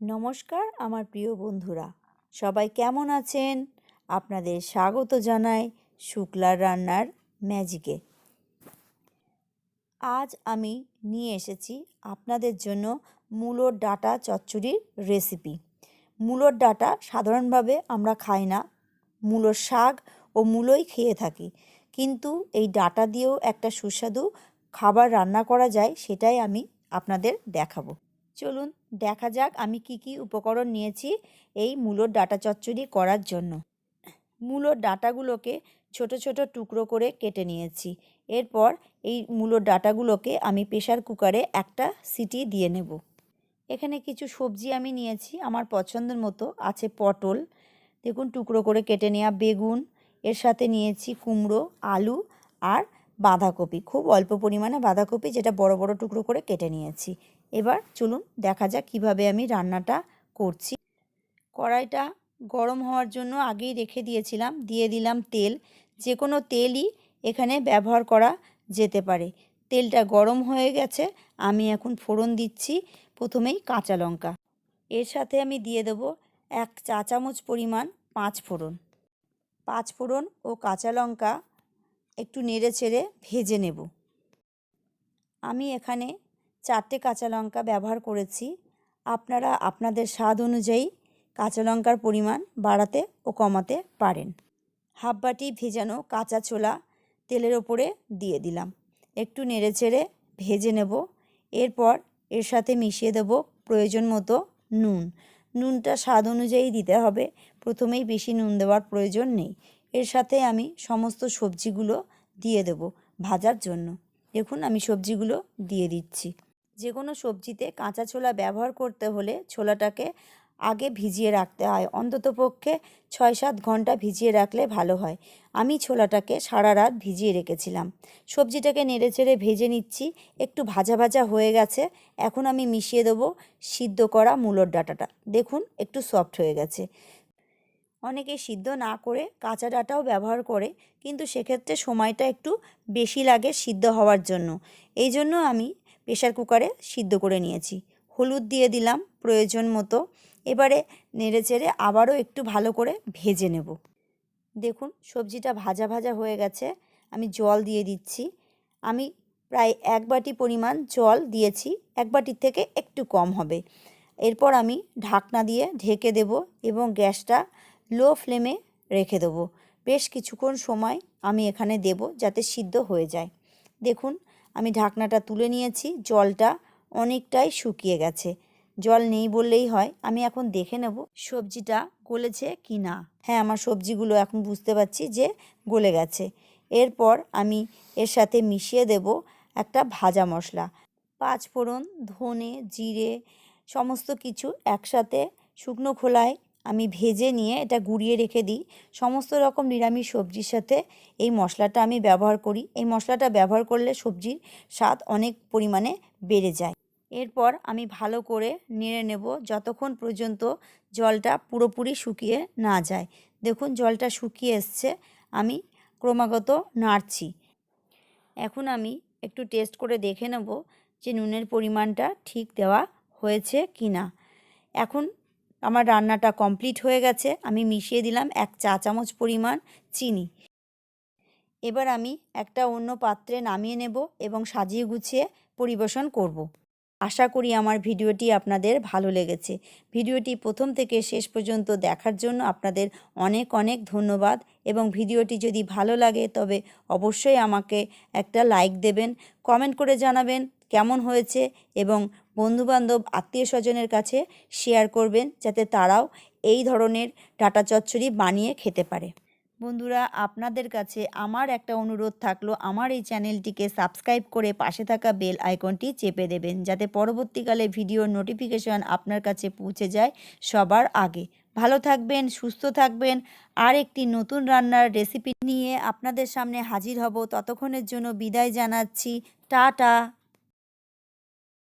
নমস্কার, আমার প্রিয় বন্ধুরা। সবাই কেমন আছেন? আপনাদের স্বাগত জানাই শুক্লার রান্নার ম্যাজিকে আজ আমি নিয়ে এসেছি আপনাদের জন্য মূলোর ডাটা চচ্চড়ির রেসিপি মূলোর ডাটা সাধারণভাবে আমরা খাই না। মূলোর শাক ও মূলোই খেয়ে থাকি। কিন্তু এই ডাটা দিয়েও একটা সুস্বাদু খাবার রান্না করা যায়, সেটাই আমি আপনাদের দেখাবো। চলুন দেখা যাক আমি কি কি উপকরণ নিয়েছি এই মূলোর ডাটা চচ্চড়ি করার জন্য। মূলোর ডাটাগুলোকে ছোট ছোট টুকরো করে কেটে নিয়েছি। এরপর এই মূলোর ডাটাগুলোকে আমি প্রেশার কুকারে একটা সিটি দিয়ে নেব। এখানে কিছু সবজি আমি নিয়েছি, আমার পছন্দের মতো আছে পটল। দেখুন, টুকরো করে কেটে নেওয়া বেগুন, এর সাথে নিয়েছি কুমড়ো, আলু আর বাঁধাকপি। খুব অল্প পরিমাণে বাঁধাকপি, যেটা বড় বড় টুকরো করে কেটে নিয়েছি। এবার চলুন দেখা যাক কীভাবে আমি রান্নাটা করছি। কড়াইটা গরম হওয়ার জন্য আগেই রেখে দিয়েছিলাম। দিয়ে দিলাম তেল। যে কোনো তেলই এখানে ব্যবহার করা যেতে পারে। তেলটা গরম হয়ে গেছে। আমি এখন ফোড়ন দিচ্ছি। প্রথমেই কাঁচা লঙ্কা। এর সাথে আমি দিয়ে দেব এক চা চামচ পরিমাণ পাঁচ ফোড়ন। পাঁচ ফোড়ন ও কাঁচা লঙ্কা একটু নেড়ে চেড়ে ভেজে নেব। আমি এখানে চারটে কাঁচা লঙ্কা ব্যবহার করেছি। আপনারা আপনাদের স্বাদ অনুযায়ী কাঁচা লঙ্কার পরিমাণ বাড়াতে ও কমাতে পারেন। হাফ বাটি ভেজানো কাঁচা ছোলা তেলের ওপরে দিয়ে দিলাম। একটু নেড়ে চেড়ে ভেজে নেব। এরপর এর সাথে মিশিয়ে দেব প্রয়োজন মতো নুন। নুনটা স্বাদ অনুযায়ী দিতে হবে। প্রথমেই বেশি নুন দেওয়ার প্রয়োজন নেই। এর সাথে আমি সমস্ত সবজিগুলো দিয়ে দেব ভাজার জন্য। দেখুন আমি সবজিগুলো দিয়ে দিচ্ছি। যে কোনো সবজিতে কাঁচা ছোলা ব্যবহার করতে হলে ছোলাটাকে আগে ভিজিয়ে রাখতে হয়। অন্তত পক্ষে ছয় সাত ঘণ্টা ভিজিয়ে রাখলে ভালো হয়। আমি ছোলাটাকে সারা রাত ভিজিয়ে রেখেছিলাম। সবজিটাকে নেড়ে চেড়ে ভেজে নিচ্ছি। একটু ভাজা ভাজা হয়ে গেছে। এখন আমি মিশিয়ে দেবো সিদ্ধ করা মূলোর ডাটাটা। দেখুন, একটু সফট হয়ে গেছে। অনেকে সিদ্ধ না করে কাঁচা ডাটাও ব্যবহার করে, কিন্তু সেক্ষেত্রে সময়টা একটু বেশি লাগে সিদ্ধ হওয়ার জন্য। এই জন্য আমি প্রেশার কুকারে সিদ্ধ করে নিয়েছি। হলুদ দিয়ে দিলাম প্রয়োজন মতো। এবারে নেড়ে চেড়ে আবারও একটু ভালো করে ভেজে নেব। দেখুন, সবজিটা ভাজা ভাজা হয়ে গেছে। আমি জল দিয়ে দিচ্ছি। আমি প্রায় এক বাটি পরিমাণ জল দিয়েছি। এক বাটির থেকে একটু কম হবে। এরপর আমি ঢাকনা দিয়ে ঢেকে দেব এবং গ্যাসটা লো ফ্লেমে রেখে দেবো। বেশ কিছুক্ষণ সময় আমি এখানে দেব যাতে সিদ্ধ হয়ে যায়। দেখুন আমি ঢাকনাটা তুলে নিয়েছি, জলটা অনেকটাই শুকিয়ে গেছে। জল নেই বললেই হয়, আমি এখন দেখে নেব সবজিটা গলেছে কি না। হ্যাঁ আমার সবজিগুলো এখন বুঝতে পারছি যে গলে গেছে। এরপর আমি এর সাথে মিশিয়ে দেব একটা ভাজা মশলা। পাঁচ ফোড়ন, ধনে, জিরে, সমস্ত কিছু একসাথে শুকনো খোলায় আমি ভেজে নিয়ে এটা গুঁড়িয়ে রেখে দিই। সমস্ত রকম নিরামিষ সবজির সাথে এই মশলাটা আমি ব্যবহার করি। এই মশলাটা ব্যবহার করলে সবজির স্বাদ অনেক পরিমাণে বেড়ে যায়। এরপর আমি ভালো করে নেড়ে নেব যতক্ষণ পর্যন্ত জলটা পুরোপুরি শুকিয়ে না যায়। দেখুন জলটা শুকিয়ে এসছে। আমি ক্রমাগত নাড়ছি। এখন আমি একটু টেস্ট করে দেখে নেব যে নুনের পরিমাণটা ঠিক দেওয়া হয়েছে কি না এখন আমার রান্নাটা কমপ্লিট হয়ে গেছে। আমি মিশিয়ে দিলাম এক চা চামচ পরিমাণ চিনি। এবার আমি একটা অন্য পাত্রে নামিয়ে নেব এবং সাজিয়ে গুছিয়ে পরিবেশন করব। আশা করি আমার ভিডিওটি আপনাদের ভালো লেগেছে। ভিডিওটি প্রথম থেকে শেষ পর্যন্ত দেখার জন্য আপনাদের অনেক অনেক ধন্যবাদ এবং ভিডিওটি যদি ভালো লাগে তবে অবশ্যই আমাকে একটা লাইক দেবেন কমেন্ট করে জানাবেন কেমন হয়েছে এবং বন্ধুবান্ধব আত্মীয় স্বজনের কাছে শেয়ার করবেন যাতে তারাও এই ধরনের ডাটা চচ্চড়ি বানিয়ে খেতে পারে। বন্ধুরা, আপনাদের কাছে আমার একটা অনুরোধ থাকল, আমার এই চ্যানেলটিকে সাবস্ক্রাইব করে পাশে থাকা বেল আইকনটি চেপে দেবেন, যাতে পরবর্তীকালে ভিডিওর নোটিফিকেশন আপনার কাছে পৌঁছে যায় সবার আগে। ভালো থাকবেন, সুস্থ থাকবেন, আর একটি নতুন রান্নার রেসিপি নিয়ে আপনাদের সামনে হাজির হব। ততক্ষণের জন্য বিদায় জানাচ্ছি, টাটা!